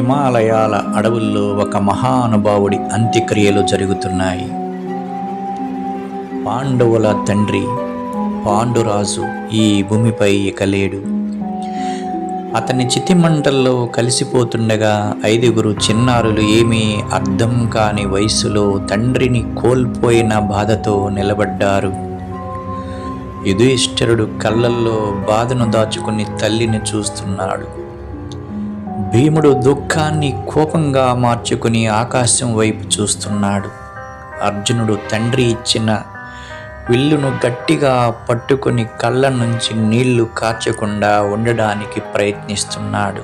హిమాలయాల అడవుల్లో ఒక మహానుభావుడి అంత్యక్రియలు జరుగుతున్నాయి. పాండవుల తండ్రి పాండురాజు ఈ భూమిపై ఇక లేడు. అతని చితిమంటల్లో కలిసిపోతుండగా ఐదుగురు చిన్నారులు ఏమీ అర్థం కాని వయసులో తండ్రిని కోల్పోయిన బాధతో నిలబడ్డారు. యుధిష్ఠరుడు కళ్ళల్లో బాధను దాచుకుని తల్లిని చూస్తున్నాడు. భీముడు దుఃఖాన్ని కోపంగా మార్చుకుని ఆకాశం వైపు చూస్తున్నాడు. అర్జునుడు తండ్రి ఇచ్చిన విల్లును గట్టిగా పట్టుకుని కళ్ళ నుంచి నీళ్ళు కార్చకుండా ఉండడానికి ప్రయత్నిస్తున్నాడు.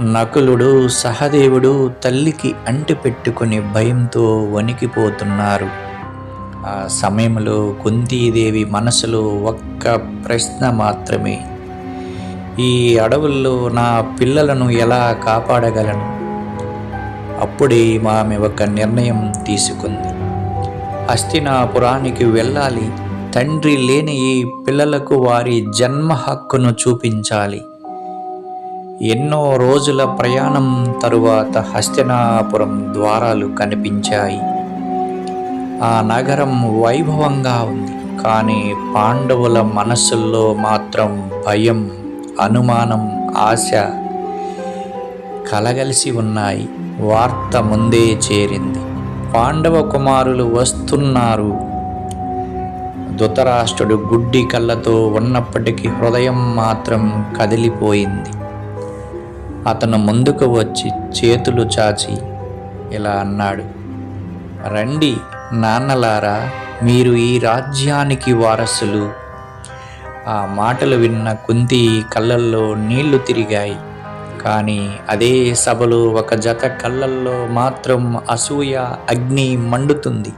నకులుడు సహదేవుడు తల్లికి అంటి పెట్టుకుని భయంతో వణికిపోతున్నారు. ఆ సమయంలో కుంతీదేవి మనసులో ఒక్క ప్రశ్న మాత్రమే ఈ అడవుల్లో నా పిల్లలను ఎలా కాపాడగలను? అప్పుడే ఆమె ఒక నిర్ణయం తీసుకుంది. హస్తినాపురానికి వెళ్ళాలి. తండ్రి లేని ఈ పిల్లలకు వారి జన్మ హక్కును చూపించాలి. ఎన్నో రోజుల ప్రయాణం తరువాత హస్తినాపురం ద్వారాలు కనిపించాయి. ఆ నగరం వైభవంగా ఉంది. కానీ పాండవుల మనస్సుల్లో మాత్రం భయం అనుమానం ఆశ కలగలిసి ఉన్నాయి. వార్త ముందే చేరింది. పాండవ కుమారులు వస్తున్నారు. ధృతరాష్ట్రుడు గుడ్డి కళ్ళతో ఉన్నప్పటికీ హృదయం మాత్రం కదిలిపోయింది. అతను ముందుకు వచ్చి చేతులు చాచి ఇలా అన్నాడు రండి నాన్నలారా మీరు ఈ రాజ్యానికి వారసులు. ఆ మాటలు విన్న కుంతి కళ్ళల్లో నీళ్ళు తిరిగాయి. కానీ అదే సభలో ఒక జత కళ్ళల్లో మాత్రం అసూయ అగ్ని మండుతుంది.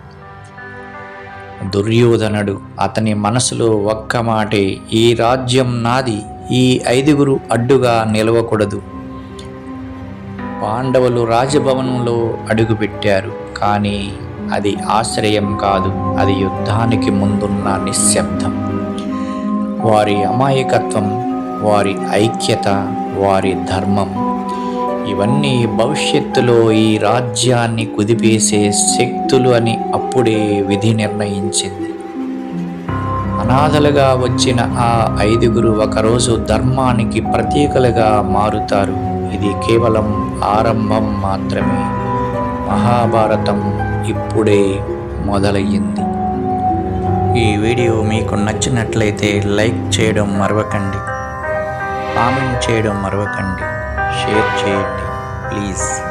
దుర్యోధనుడు అతని మనసులో ఒక్క మాటే ఈ రాజ్యం నాది ఈ ఐదుగురు అడ్డుగా నిలవకూడదు. పాండవులు రాజభవనంలో అడుగుపెట్టారు కానీ అది ఆశ్రయం కాదు అది యుద్ధానికి ముందున్న నిశ్శబ్దం. వారి అమాయకత్వం వారి ఐక్యత వారి ధర్మం. ఇవన్నీ భవిష్యత్తులో ఈ రాజ్యాన్ని కుదిపేసే శక్తులు అని అప్పుడే విధి నిర్ణయించింది. అనాథలుగా వచ్చిన ఆ ఐదుగురు ఒకరోజు ధర్మానికి ప్రతీకలుగా మారుతారు. ఇది కేవలం ఆరంభం మాత్రమే. మహాభారతం ఇప్పుడే మొదలయ్యింది. ఈ వీడియో మీకు నచ్చినట్లయితే లైక్ చేయడం మరవకండి. కామెంట్ చేయడం మరవకండి. షేర్ చేయండి. ప్లీజ్.